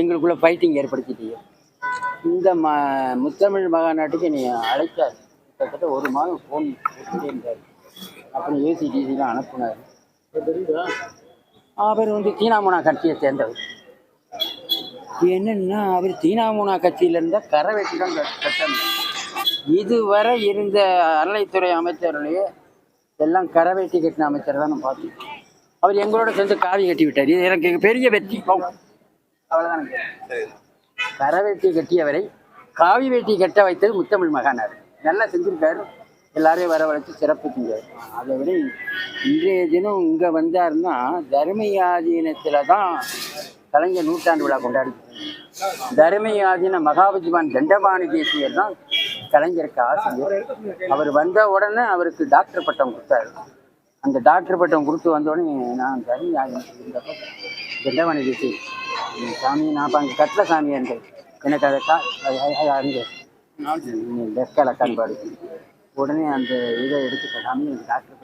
எங்களுக்குள்ள ஃபைட்டிங் ஏற்படுத்திட்டீங்க. இந்த ம முத்தமிழ் மகாநாட்டுக்கு நீ அழைத்தார். கிட்டத்தட்ட ஒரு மாதம் ஃபோன் கொடுத்துட்டே இருந்தார். அப்புறம் ஏசிடிசிலாம் அனுப்புனார். அவர் வந்து சீனாமுனா கட்சியை சேர்ந்தவர். என்னென்னா அவர் சீனாமுனா கட்சியில இருந்த கரை வெட்டி தான் கட்டணும் இதுவரை இருந்த அறநிலைத்துறை அமைச்சர்களையே எல்லாம் கரை வெட்டி கட்டின அமைச்சர் தான் நான் பார்த்தேன். அவர் எங்களோட சேர்ந்து காவி கட்டி விட்டார். இது எனக்கு பெரிய வெற்றி. அவ்வளோதான் கரை வெட்டி கட்டியவரை காவி வேட்டி கட்ட வைத்தது முத்தமிழ் மகானார். நல்லா செஞ்சிருக்காரு. எல்லாரையும் வரவழைச்சு சிறப்பு செஞ்சார். அதை விட இன்றைய தினம் இங்கே வந்தாருன்னா தர்மயாதீனத்தில் தான் கலைஞர் நூற்றாண்டு விழா கொண்டாடி தர்மயாதீன மகாபஜிமான் தண்டபாணி தேசியர் தான் கலைஞருக்கு ஆசிரியர். அவர் வந்த உடனே அவருக்கு டாக்டர் பட்டம் கொடுத்தாரு. அந்த டாக்டர் பட்டம் கொடுத்து வந்த உடனே நான் தர்மயாதீனத்தில் இருந்தப்போ தண்டபாணி தேசியர் சாமி நான் அப்போ அங்கே கட்டில சாமியாக இருந்தேன் எனக்கு அதை கா அங்கே. லெஃப்டில் கண்பாடு. உடனே அந்த இதை எடுத்து சாமி எனக்கு டாக்டர்.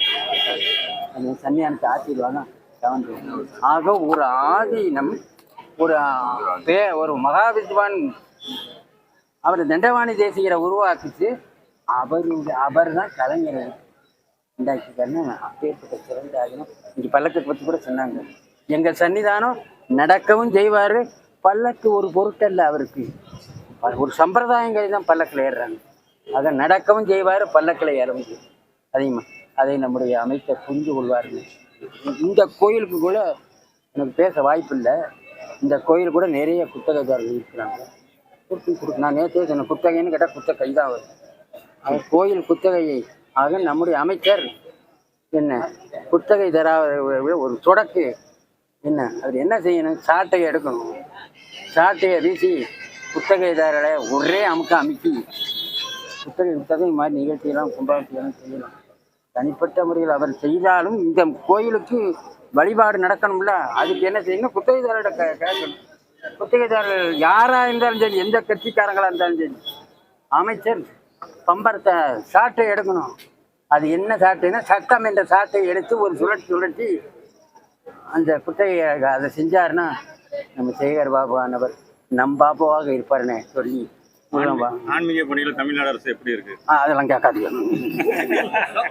அந்த சன்னியானத்தை ஆசீர்வாதம் கவர்ந்து ஆக ஒரு ஆதீனம் ஒரு பே ஒரு மகாவித்வான் அவர் தண்டவாணி தேசியரை உருவாக்கிச்சு. அவருடைய அவர் தான் கலைஞர் உண்டாக்கிட்டாருன்னு அப்பேற்பட்ட சிறந்த ஆகினம் இங்கே பல்லக்கை பற்றி கூட சொன்னாங்க. எங்கள் சன்னிதானம் நடக்கவும் செய்வார். பல்லக்கு ஒரு பொருட்டல்ல அவருக்கு. ஒரு சம்பிரதாயங்கள் தான் பல்லக்கில் ஏறுறாங்க. அதை நடக்கவும் செய்வார் பல்லக்கில் ஏறவும் செய்வார். அதிகமாக அதை நம்முடைய அமைச்சர் புரிஞ்சு கொள்வார்கள் இந்த கோயிலுக்கு கூட எனக்கு பேச வாய்ப்பு இல்லை. இந்த கோயில் கூட நிறைய குத்தகைதாரர்கள் இருக்கிறாங்க. கொடுத்து கொடுக்கு நான் நேற்றே சொன்ன குத்தகைன்னு கேட்டால் குத்தகை தான் வரும் அந்த கோயில் குத்தகையை ஆக நம்முடைய அமைச்சர் என்ன குத்தகை தரா ஒரு தொடக்கு என்ன? அவர் என்ன செய்யணும்? சாட்டையை எடுக்கணும். சாட்டையை வீசி குத்தகைதாரரை ஒரே அமுக்க அமுக்கி புத்தக புத்தகம் மாதிரி நிகழ்ச்சியெல்லாம் கும்பாபிஷேகம் செய்யலாம் தனிப்பட்ட முறையில் அவர் செய்தாலும் இந்த கோயிலுக்கு வழிபாடு நடக்கணும்ல? அதுக்கு என்ன செய்யணும்? புத்தகதாரோட கேட்கணும். குத்தகைதாரர் யாராக இருந்தாலும் சரி எந்த கட்சிக்காரங்களாக இருந்தாலும் சரி அமைச்சர் பம்பரத்தை சாட்டை எடுக்கணும். அது என்ன சாட்டைன்னா சட்டம் என்ற சாட்டை எடுத்து ஒரு சுழற்சி சுழற்சி அந்த குத்தகையை அதை செஞ்சாருன்னா நம்ம சேகர் பாபுவானவர் நம் பாபுவாக இருப்பாருன்னு சொல்லி ஆன்மீக பணிகள் தமிழ்நாடு அரசு எப்படி இருக்கு? அதெல்லாம் கேட்காதீங்க.